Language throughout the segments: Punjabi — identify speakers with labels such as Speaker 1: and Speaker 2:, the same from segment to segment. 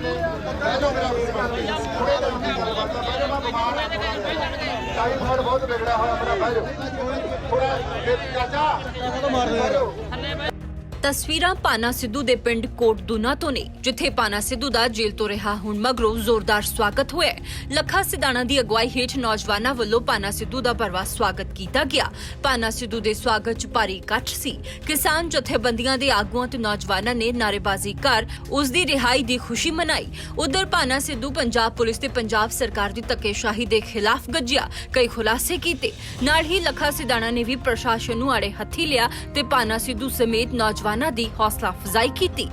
Speaker 1: ਨੇ ਬਹਿ ਜਾਓ ਮੇਰਾ ਵੀਰ ਬਣ ਕੇ ਥੋੜੇ ਦਿਨ ਦੀ ਗੱਲ ਬਾਤਾਂ ਬਹਿ ਜਾਓ। ਮੈਂ ਬਿਮਾਰ ਹਾਂ ਟਾਈਮ ਬਹੁਤ ਵਿਗੜਿਆ ਹੋਇਆ ਮੇਰਾ ਬਹਿ ਜਾਓ। ਥੋੜਾ ਚਾਚਾ। ਬਹਿ ਜਾਓ
Speaker 2: ਤਸਵੀਰਾਂ ਪਾਨਾ ਸਿੱਧੂ ਦੇ ਪਿੰਡ ਕੋਟ ਦੁਨਾ ਤੋਂ ਨੇ, ਜਿੱਥੇ ਪਾਨਾ ਸਿੱਧੂ ਦਾ ਜੇਲ੍ਹ ਤੋਂ ਰਿਹਾ ਹੁਣ ਮਗਰੋਂ ਜ਼ੋਰਦਾਰ ਸਵਾਗਤ ਹੋਇਆ ਹੈ। ਲੱਖਾ ਸਿਧਾਣਾ ਦੀ ਅਗਵਾਈ ਹੇਠ ਨੌਜਵਾਨਾਂ ਵੱਲੋਂ ਪਾਨਾ ਸਿੱਧੂ ਦਾ ਭਰਵਾ ਸਵਾਗਤ ਕੀਤਾ ਗਿਆ। ਪਾਨਾ ਸਿੱਧੂ ਦੇ ਸਵਾਗਤ 'ਚ ਭਾਰੀ ਇਕੱਠ ਸੀ। ਕਿਸਾਨ ਜਥੇਬੰਦੀਆਂ ਦੇ ਆਗੂਆਂ ਤੇ ਨੌਜਵਾਨਾਂ ਨੇ ਨਾਅਰੇਬਾਜ਼ੀ ਕਰ ਉਸ ਦੀ ਰਿਹਾਈ ਦੀ ਖੁਸ਼ੀ ਮਨਾਈ। ਉਧਰ ਪਾਨਾ ਸਿੱਧੂ ਪੰਜਾਬ ਪੁਲਿਸ ਤੇ ਪੰਜਾਬ ਸਰਕਾਰ ਦੀ ਧੱਕੇਸ਼ਾਹੀ ਦੇ ਖਿਲਾਫ ਗੱਜਿਆ, ਕਈ ਖੁਲਾਸੇ ਕੀਤੇ। ਨਾਲ ਹੀ ਲੱਖਾ ਸਿਧਾਣਾ ਨੇ ਵੀ ਪ੍ਰਸ਼ਾਸਨ ਨੂੰ ਆੜੇ ਹੱਥੀ ਲਿਆ ਤੇ ਪਾਨਾ ਸਿੱਧੂ ਸਮੇਤ ਨੌਜਵਾਨ ਦੀ ਹੌਸਲਾ ਅਫਜ਼ਾਈ ਕੀਤੀ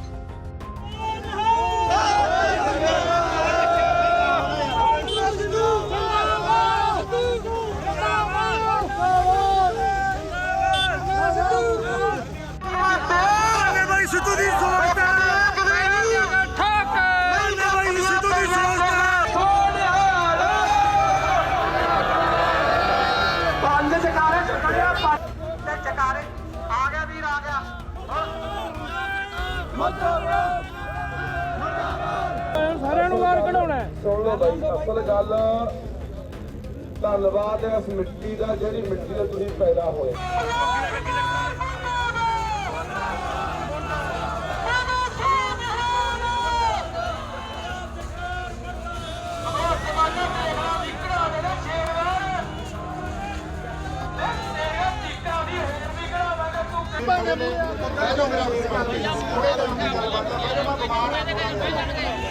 Speaker 3: ਸਿੱਧੂ ਦੀ ਸਾਰਿਆਂ ਨੂੰ ਬਾਹਰ ਕਢਾਉਣਾ
Speaker 4: ਸੁਣ ਲਓ ਬਾਈ, ਅਸਲ ਗੱਲ, ਧੰਨਵਾਦ ਇਸ ਮਿੱਟੀ ਦਾ ਜਿਹੜੀ ਮਿੱਟੀ ਦਾ ਤੁਸੀਂ ਪੈਦਾ ਹੋਏ।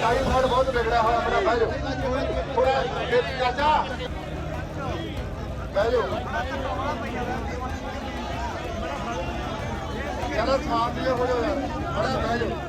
Speaker 1: ਟਾਈਮ ਫੜ ਬਹੁਤ ਵਿਗੜਿਆ ਹੋਇਆ ਮੇਰਾ ਬਹਿ ਜਾਓ। ਥੋੜਾ ਚਾਚਾ ਬਹਿ ਜਾਓ ਚਲੋ ਸ਼ਾਂਤੀ ਹੋ ਜਾਓ ਯਾਰ